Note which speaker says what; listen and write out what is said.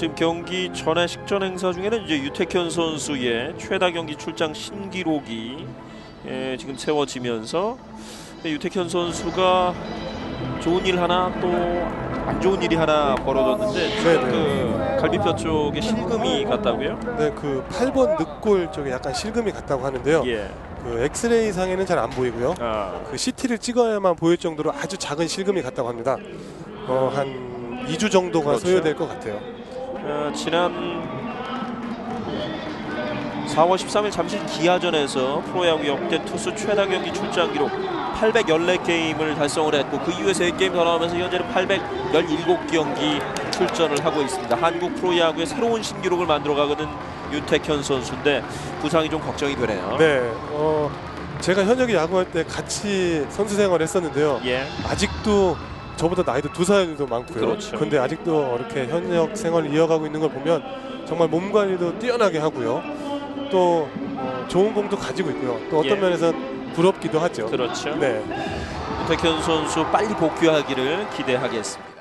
Speaker 1: 지금 경기 전에 식전 행사 중에는 이제 유태현 선수의 최다 경기 출장 신기록이 예, 지금 세워지면서 유태현 선수가 좋은 일 하나 또 안 좋은 일이 하나 벌어졌는데
Speaker 2: 네네.
Speaker 1: 그 갈비뼈 쪽에 실금이 갔다고요?
Speaker 2: 네, 그 8번 늑골 쪽에 약간 실금이 갔다고 하는데요.
Speaker 1: 예.
Speaker 2: 그 엑스레이 상에는 잘 안 보이고요.
Speaker 1: 아,
Speaker 2: 그 CT를 찍어야만 보일 정도로 아주 작은 실금이 갔다고 합니다. 어, 한 2주 정도가
Speaker 1: 그렇죠.
Speaker 2: 소요될 것 같아요.
Speaker 1: 어, 지난 4월 13일 잠실 기아전에서 프로야구 역대 투수 최다 경기 출장 기록 814게임을 달성을 했고 그 이후에 3게임 더 나오면서 현재는 817경기 출전을 하고 있습니다. 한국 프로야구의 새로운 신기록을 만들어가거든 윤택현 선수인데 부상이 좀 걱정이 되네요.
Speaker 2: 네, 어, 제가 현역에 야구할 때 같이 선수 생활을 했었는데요.
Speaker 1: 예.
Speaker 2: 아직도 저보다 나이도 두 살도 많고요.
Speaker 1: 그렇죠.
Speaker 2: 근데 아직도 이렇게 현역 생활을 이어가고 있는 걸 보면 정말 몸 관리도 뛰어나게 하고요. 또 어, 좋은 공도 가지고 있고요. 또 어떤
Speaker 1: 예.
Speaker 2: 면에서 부럽기도 하죠.
Speaker 1: 그렇죠.
Speaker 2: 네.
Speaker 1: 윤택현 선수 빨리 복귀하기를 기대하겠습니다.